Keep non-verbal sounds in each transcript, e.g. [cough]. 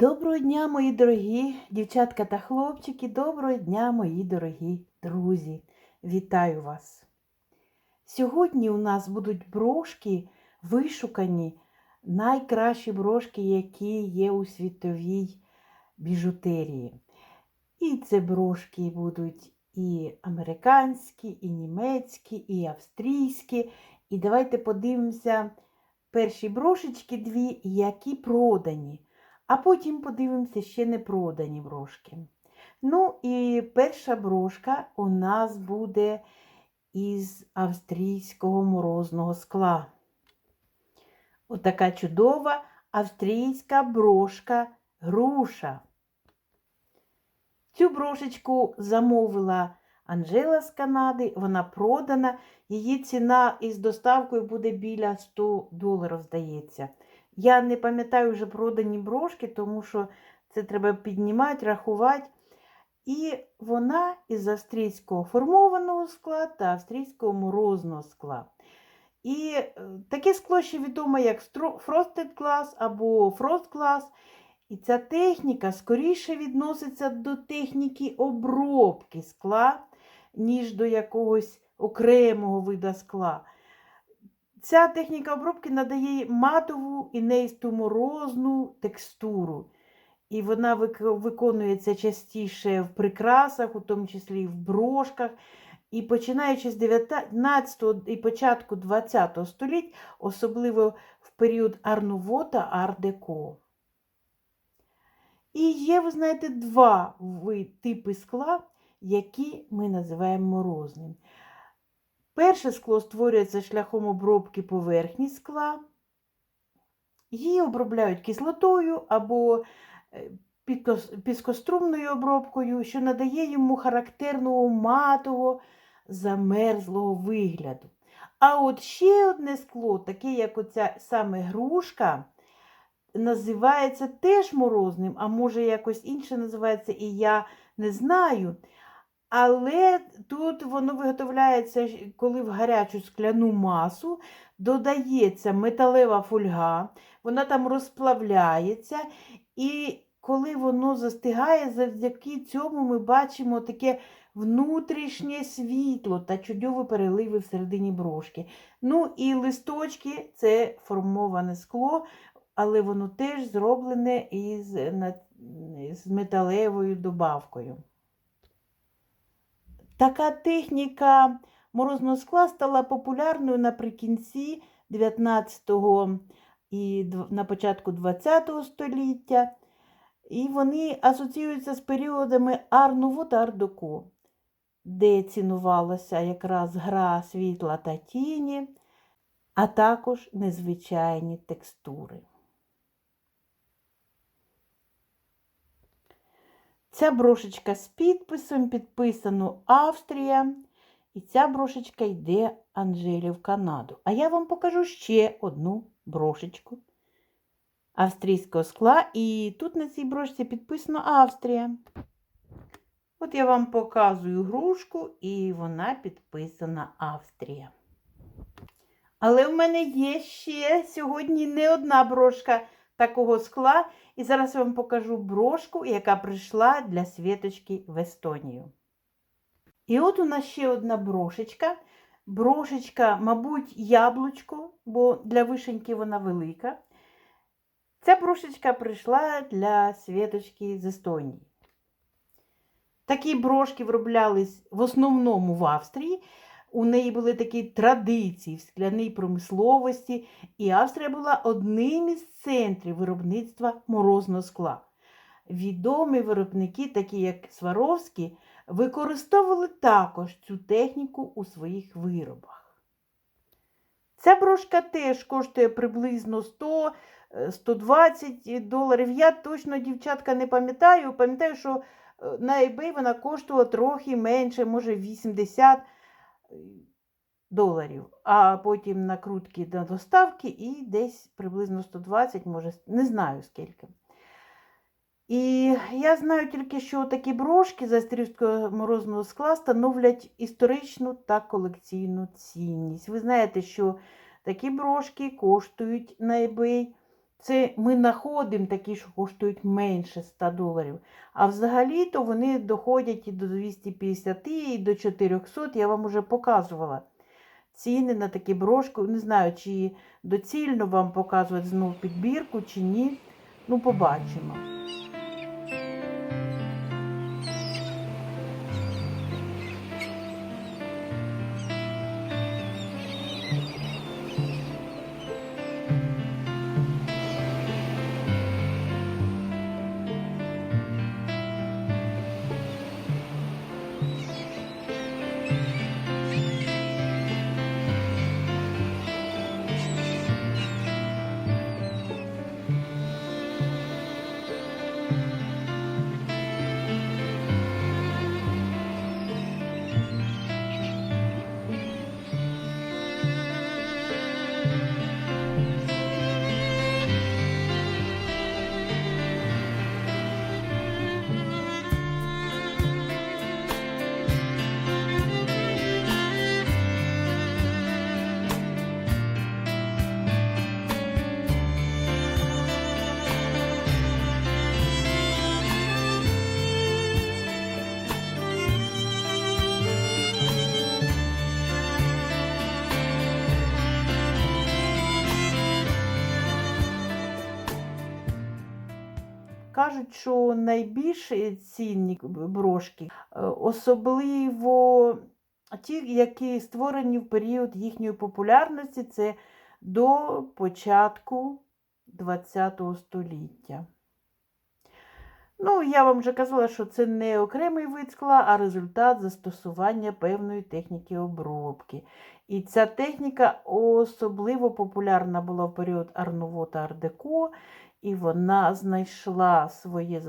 Доброго дня, мої дорогі дівчатка та хлопчики, доброго дня, мої дорогі друзі. Вітаю вас! Сьогодні у нас будуть брошки вишукані, найкращі брошки, які є у світовій біжутерії. І це брошки будуть і американські, і німецькі, і австрійські. І давайте подивимося перші брошечки дві, які продані. А потім подивимося ще не продані брошки. Ну і перша брошка у нас буде із австрійського морозного скла. Отака чудова австрійська брошка груша. Цю брошечку замовила Анжела з Канади, вона продана. Її ціна із доставкою буде біля 100 доларів, здається. Я не пам'ятаю вже продані брошки, тому що це треба піднімати, рахувати. І вона із австрійського формованого скла та австрійського морозного скла. І е, таке скло ще відомо як Frosted Glass або Frost Glass. І ця техніка скоріше відноситься до техніки обробки скла, ніж до якогось окремого вида скла. Ця техніка обробки надає матову і неїсту морозну текстуру. І вона виконується частіше в прикрасах, у тому числі і в брошках. І починаючи з 19 і початку 20 століть, особливо в період Арнуво Ар-Деко. І є, ви знаєте, два типи скла, які ми називаємо морозним. Перше скло створюється шляхом обробки поверхні скла. Її обробляють кислотою або е, піскострумною обробкою, що надає йому характерного матового замерзлого вигляду. А от ще одне скло, таке, як оця саме грушка, називається теж морозним, а може якось інше називається, і я не знаю. Але тут воно виготовляється, коли в гарячу скляну масу додається металева фольга, вона там розплавляється, і коли воно застигає, завдяки цьому ми бачимо таке внутрішнє світло та чудові переливи всередині брошки. Ну і листочки це формоване скло, але воно теж зроблене із, з металевою добавкою. Така техніка морозного скла стала популярною наприкінці 19-го і на початку 20-го століття. І вони асоціюються з періодами Арнуво та Ардоко, де цінувалася якраз гра світла та тіні, а також незвичайні текстури. Ця брошечка з підписом підписано Австрія. І ця брошечка йде Анжелі в Канаду. А я вам покажу ще одну брошечку австрійського скла. І тут на цій брошці підписано Австрія. От я вам показую грушку, і вона підписана Австрія. Але в мене є ще сьогодні не одна брошка такого скла. І зараз я вам покажу брошку, яка прийшла для світочки в Естонію. І от у нас ще одна брошечка. Брошечка, мабуть, яблучко, бо для вишеньки вона велика. Ця брошечка прийшла для світочки з Естонії. Такі брошки вироблялись в основному в Австрії. У неї були такі традиції в скляній промисловості, і Австрія була одним із центрів виробництва морозного скла. Відомі виробники, такі як Сваровські, використовували також цю техніку у своїх виробах. Ця брошка теж коштує приблизно 100-120 доларів. Я точно, дівчатка, не пам'ятаю. Пам'ятаю, що е, на eBay вона коштувала трохи менше, може 80 доларів доларів, а потім накрутки до доставки і десь приблизно 120, може, не знаю скільки. І я знаю тільки, що такі брошки з австрійського морозного скла становлять історичну та колекційну цінність. Ви знаєте, що такі брошки коштують на eBay Це ми знаходимо такі, що коштують менше 100 доларів. А взагалі-то вони доходять і до 250, і до 400. Я вам уже показувала ціни на такі брошки. Не знаю, чи доцільно вам показувати знову підбірку, чи ні. Ну, побачимо. Кажуть, що найбільш цінні брошки, е, особливо ті, які створені в період їхньої популярності, це до початку ХХ століття. Ну, я вам вже казала, що це не окремий вид скла, а результат застосування певної техніки обробки. І ця техніка особливо популярна була в період Арнуво та Ардеко, і вона знайшла своє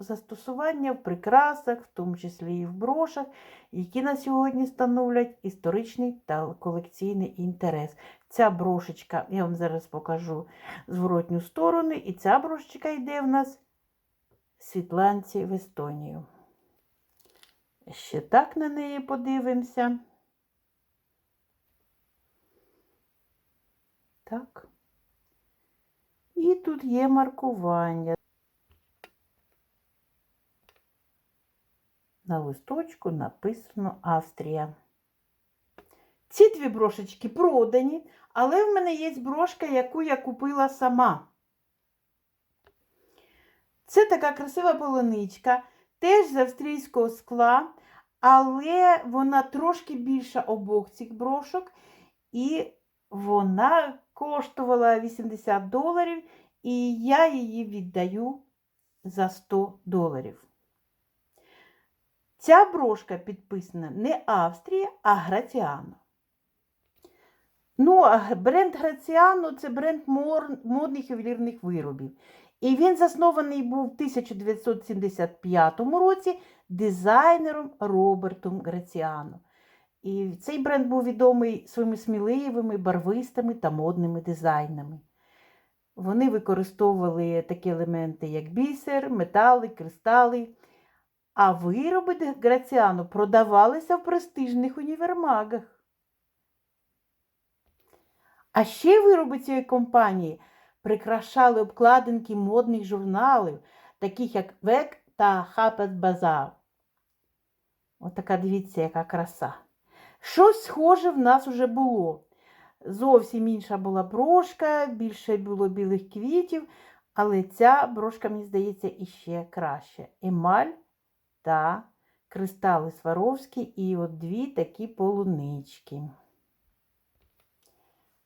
застосування в прикрасах, в тому числі і в брошах, які на сьогодні становлять історичний та колекційний інтерес. Ця брошечка, я вам зараз покажу зворотню сторону, і ця брошечка йде в нас Світланці в Естонію. Ще так на неї подивимося. Так. І тут є маркування. На листочку написано Австрія. Ці дві брошечки продані, але в мене є брошка, яку я купила сама. Це така красива полоничка, теж з австрійського скла, але вона трошки більша обох цих брошок, і вона коштувала 80 доларів, і я її віддаю за 100 доларів. Ця брошка підписана не Австрія, а Граціано. Ну, бренд Граціано це бренд модних ювелірних виробів. І він заснований був в 1975 році дизайнером Робертом Граціано. І цей бренд був відомий своїми сміливими, барвистими та модними дизайнами. Вони використовували такі елементи, як бісер, метали, кристали. А вироби Граціано продавалися в престижних універмагах. А ще вироби цієї компанії прикрашали обкладинки модних журналів, таких як Век та Хапет Базар. Отака, дивіться, яка краса. Щось схоже в нас вже було. Зовсім інша була брошка, більше було білих квітів, але ця брошка, мені здається, іще краще. Емаль та кристали Сваровські і от дві такі полунички.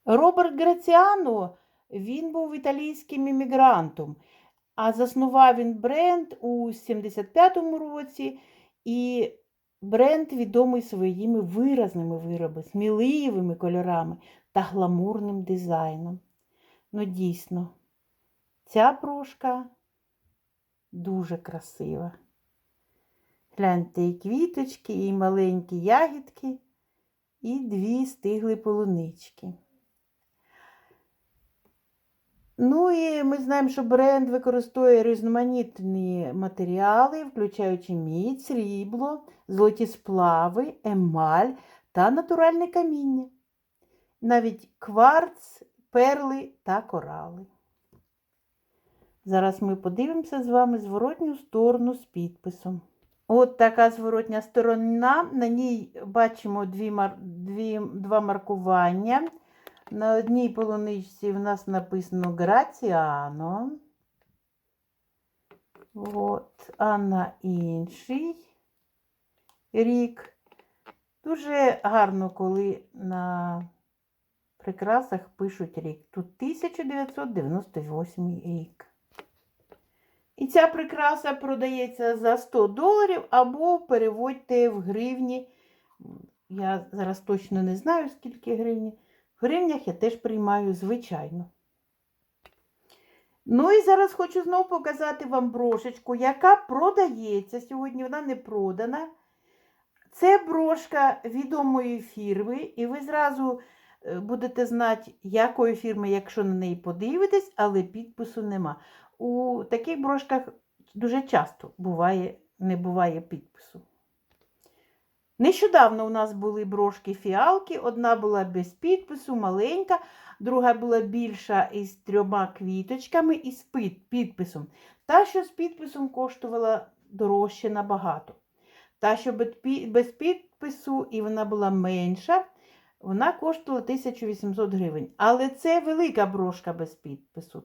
Роберт Граціано, він був італійським іммігрантом, а заснував він бренд у 75-му році, і бренд відомий своїми виразними виробами, сміливими кольорами та гламурним дизайном. Ну, дійсно, ця брошка дуже красива. Гляньте, і квіточки, і маленькі ягідки, і дві стигли полунички. Ну і ми знаємо, що бренд використовує різноманітні матеріали, включаючи мідь, срібло, золоті сплави, емаль та натуральне каміння. Навіть кварц, перли та корали. Зараз ми подивимося з вами зворотню сторону з підписом. От така зворотня сторона. На ній бачимо дві, дві... два маркування. На одній полуничці в нас написано Граціано. От, а на інший рік. Дуже гарно, коли на прикрасах пишуть рік. Тут 1998 рік. І ця прикраса продається за 100 доларів або переводьте в гривні. Я зараз точно не знаю, скільки гривні. Гривнях я теж приймаю, звичайно. Ну і зараз хочу знову показати вам брошечку, яка продається. Сьогодні вона не продана. Це брошка відомої фірми, і ви зразу е, будете знати, якої фірми, якщо на неї подивитесь, але підпису нема. У таких брошках дуже часто буває, не буває підпису. Нещодавно у нас були брошки фіалки, одна була без підпису, маленька, друга була більша із трьома квіточками і з підписом. Та, що з підписом коштувала дорожче набагато. Та, що без підпису, і вона була менша, вона коштувала 1800 гривень. Але це велика брошка без підпису.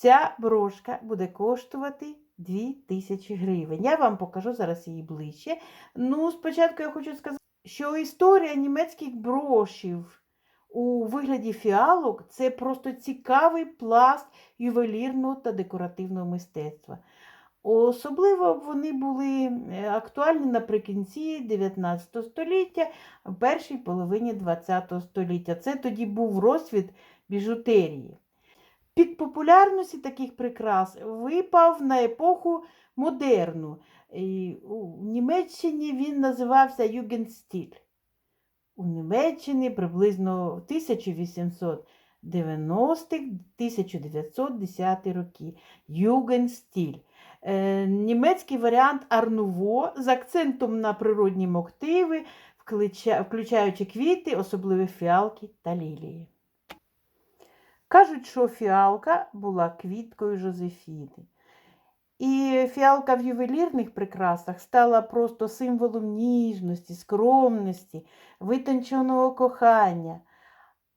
Ця брошка буде коштувати 2000 гривень. Я вам покажу зараз її ближче. Ну, спочатку я хочу сказати, що історія німецьких брошів у вигляді фіалок це просто цікавий пласт ювелірного та декоративного мистецтва. Особливо вони були е, актуальні наприкінці 19 століття, в першій половині 20 століття. Це тоді був розцвіт біжутерії. Пік популярності таких прикрас випав на епоху модерну. І У Німеччині він називався Югенстіль. У Німеччині приблизно 1890-1910 роки. Югенстіль. Е, німецький варіант Арнуво з акцентом на природні включа- включаючи квіти, особливо фіалки та лілії. Кажуть, що фіалка була квіткою Жозефіни. І фіалка в ювелірних прикрасах стала просто символом ніжності, скромності, витонченого кохання.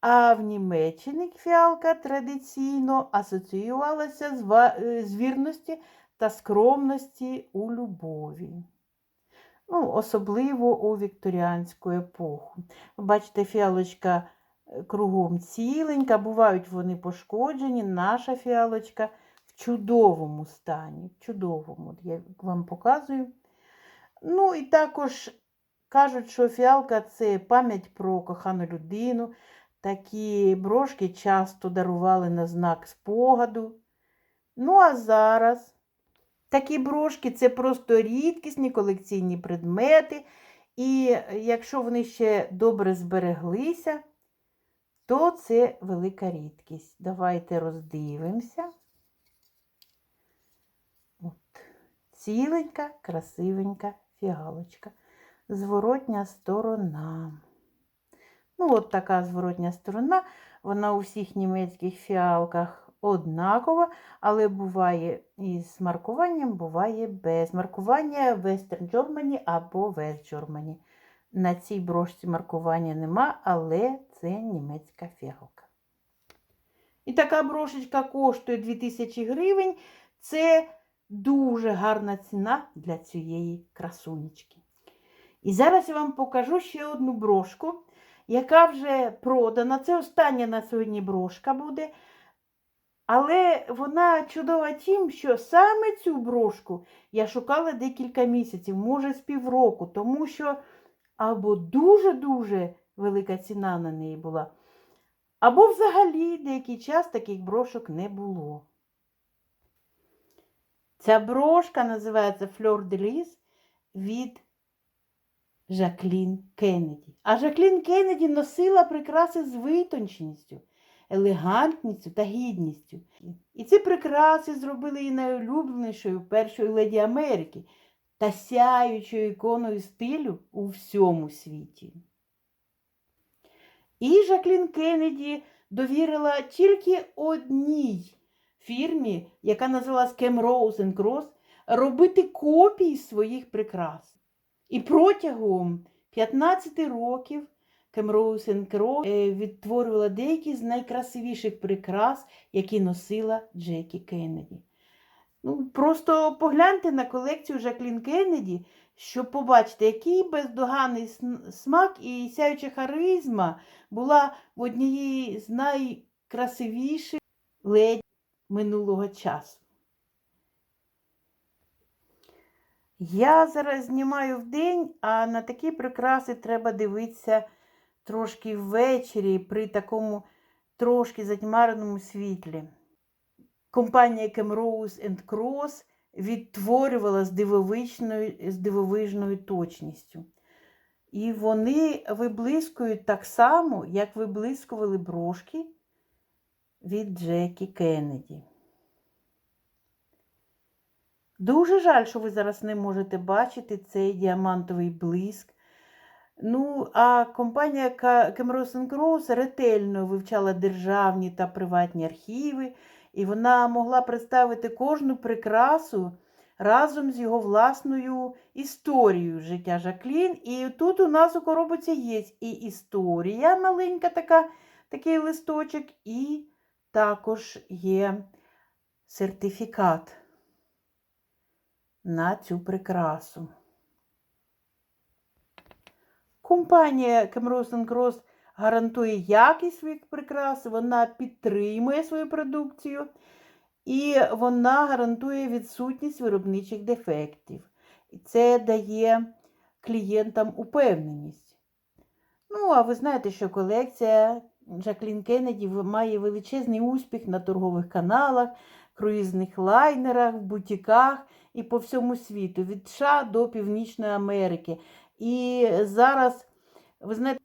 А в Німеччині фіалка традиційно асоціювалася з е, вірності та скромності у любові. Ну, особливо у вікторіанську епоху. Бачите, фіалочка кругом ціленька, бувають вони пошкоджені. Наша фіалочка в чудовому стані. В чудовому, я вам показую. Ну і також кажуть, що фіалка це пам'ять про кохану людину. Такі брошки часто дарували на знак спогаду. Ну, а зараз такі брошки це просто рідкісні колекційні предмети. І якщо вони ще добре збереглися, то це велика рідкість. Давайте роздивимося. От. Ціленька, красивенька фіалочка. Зворотня сторона. Ну, от така зворотня сторона. Вона у всіх німецьких фіалках однакова, але буває із маркуванням, буває без маркування Western Germany або West Germany. На цій брошці маркування нема, але це німецька фіалка. І така брошечка коштує 2000 гривень. Це дуже гарна ціна для цієї красунечки. І зараз я вам покажу ще одну брошку, яка вже продана. Це остання на сьогодні брошка буде. Але вона чудова тим, що саме цю брошку я шукала декілька місяців, може з півроку, тому що або дуже-дуже велика ціна на неї була, або взагалі деякий час таких брошок не було. Ця брошка називається Fleur de Lis від Жаклін Кеннеді. А Жаклін Кеннеді носила прикраси з витонченістю, елегантністю та гідністю. І ці прикраси зробили її найулюбленішою першою леді Америки та сяючою іконою стилю у всьому світі. І Жаклін Кеннеді довірила тільки одній фірмі, яка називалась Rose Cross, робити копії своїх прикрас. І протягом 15 років Кемроуз Кро відтворювала деякі з найкрасивіших прикрас, які носила Джекі Кеннеді. Ну, просто погляньте на колекцію Жаклін Кеннеді, щоб побачити, який бездоганний смак і сяюча харизма була в однієї з найкрасивіших леді минулого часу. Я зараз знімаю вдень, а на такі прикраси треба дивитися трошки ввечері при такому трошки затьмареному світлі. Компанія Camrose Cross відтворювала з дивовижною, з дивовижною точністю. І вони виблискують так само, як виблискували брошки від Джекі Кеннеді. Дуже жаль, що ви зараз не можете бачити цей діамантовий блиск. Ну, а компанія Cameron Cross ретельно вивчала державні та приватні архіви, і вона могла представити кожну прикрасу разом з його власною історією життя Жаклін. І тут у нас у коробці є і історія маленька, така, такий листочок, і також є сертифікат на цю прикрасу. Компанія Cross гарантує якість своїх прикрас, вона підтримує свою продукцію і вона гарантує відсутність виробничих дефектів. І це дає клієнтам упевненість. Ну, а ви знаєте, що колекція Жаклін Кеннеді має величезний успіх на торгових каналах, круїзних лайнерах, в бутіках і по всьому світу, від США до Північної Америки. І зараз, ви знаєте,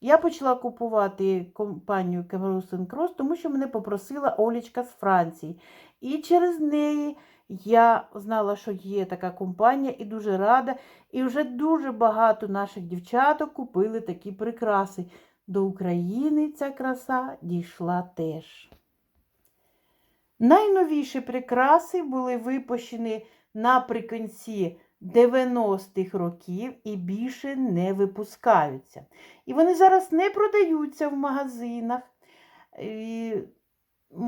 я почала купувати компанію Cameron Cross, тому що мене попросила Олічка з Франції. І через неї я знала, що є така компанія, і дуже рада. І вже дуже багато наших дівчаток купили такі прикраси. До України ця краса дійшла теж. Найновіші прикраси були випущені наприкінці 90-х років і більше не випускаються. І вони зараз не продаються в магазинах,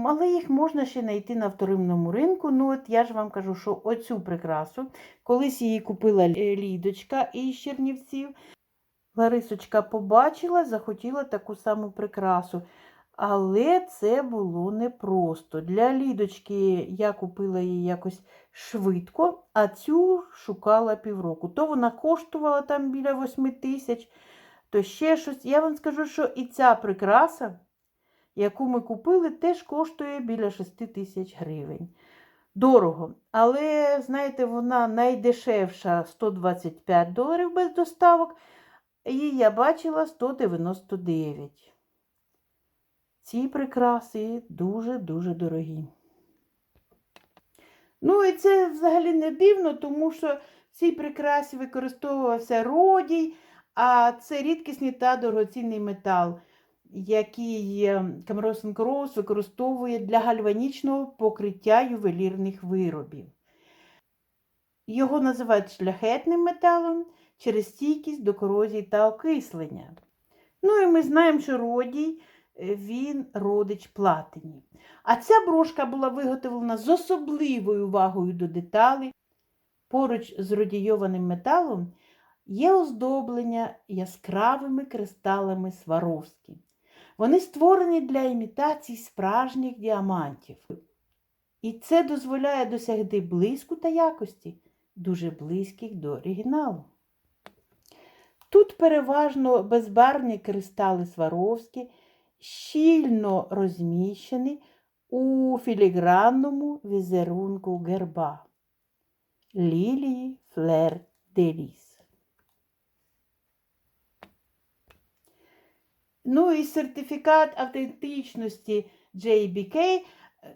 але їх можна ще знайти на вторинному ринку. Ну, от я ж вам кажу, що оцю прикрасу, колись її купила Лідочка із Чернівців. Ларисочка побачила, захотіла таку саму прикрасу. Але це було непросто. Для Лідочки я купила її якось швидко, а цю шукала півроку. То вона коштувала там біля 8 тисяч, то ще щось. Я вам скажу, що і ця прикраса, яку ми купили, теж коштує біля 6 тисяч гривень. Дорого. Але, знаєте, вона найдешевша 125 доларів без доставок. Її я бачила 199. Ці прикраси дуже-дуже дорогі. Ну, і це взагалі не дивно, тому що в цій прикрасі використовувався родій, а це рідкісний та дорогоцінний метал, який Cameron Cross використовує для гальванічного покриття ювелірних виробів. Його називають шляхетним металом через стійкість до корозії та окислення. Ну і ми знаємо, що родій він родич платині. А ця брошка була виготовлена з особливою увагою до деталей. Поруч з родійованим металом є оздоблення яскравими кристалами Сваровські. Вони створені для імітації справжніх діамантів. І це дозволяє досягти блиску та якості, дуже близьких до оригіналу. Тут переважно безбарвні кристали Сваровські, щільно розміщені у філігранному візерунку герба лілії флер деліс. Ну і сертифікат автентичності JBK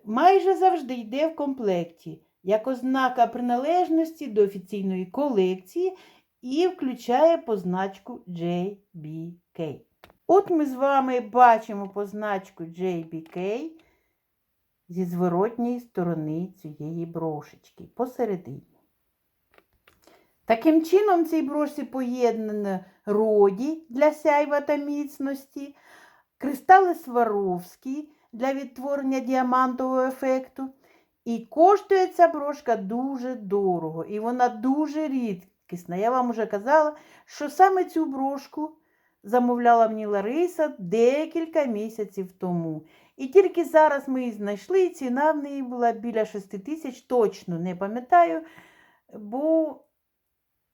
майже завжди йде в комплекті, як ознака приналежності до офіційної колекції і включає позначку JBK. От ми з вами бачимо позначку JBK, зі зворотньої сторони цієї брошечки посередині. Таким чином, в цій брошці поєднано роді для сяйва та міцності, кристали Сваровські для відтворення діамантового ефекту. І коштує ця брошка дуже дорого, і вона дуже рідкісна. Я вам вже казала, що саме цю брошку замовляла мені Лариса декілька місяців тому. І тільки зараз ми її знайшли, і ціна в неї була біля 6 тисяч, точно не пам'ятаю, бо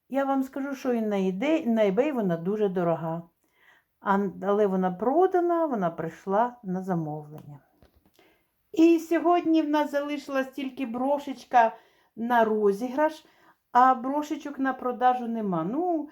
я вам скажу, що і на eBay, на eBay вона дуже дорога. Але вона продана, вона прийшла на замовлення. І сьогодні в нас залишилась тільки брошечка на розіграш, а брошечок на продажу нема. Ну,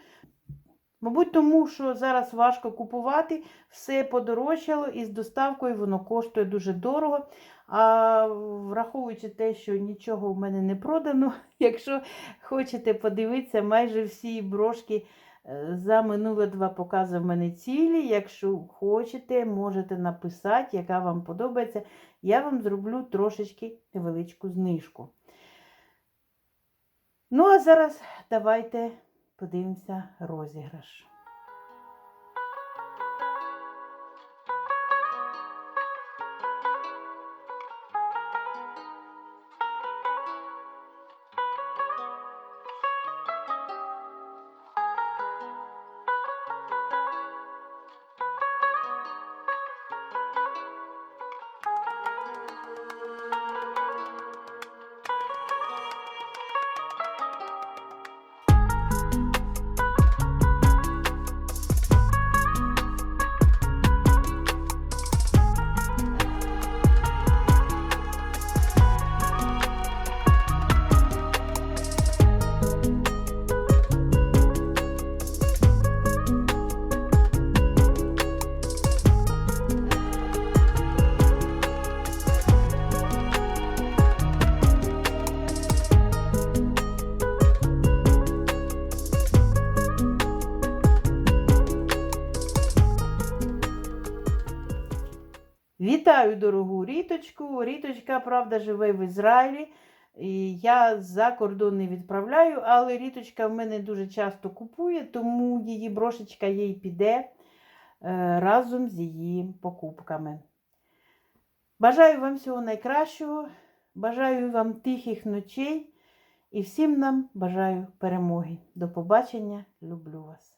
мабуть, тому що зараз важко купувати, все подорожчало і з доставкою воно коштує дуже дорого. А враховуючи те, що нічого в мене не продано, [laughs] якщо хочете подивитися, майже всі брошки е, за минулі два покази в мене цілі. Якщо хочете, можете написати, яка вам подобається. Я вам зроблю трошечки невеличку знижку. Ну, а зараз давайте подивимося розіграш. Вітаю дорогу Ріточку. Ріточка, правда, живе в Ізраїлі. І я за кордон не відправляю, але Ріточка в мене дуже часто купує, тому її брошечка їй піде е, разом з її покупками. Бажаю вам всього найкращого, бажаю вам тихих ночей і всім нам бажаю перемоги. До побачення, люблю вас.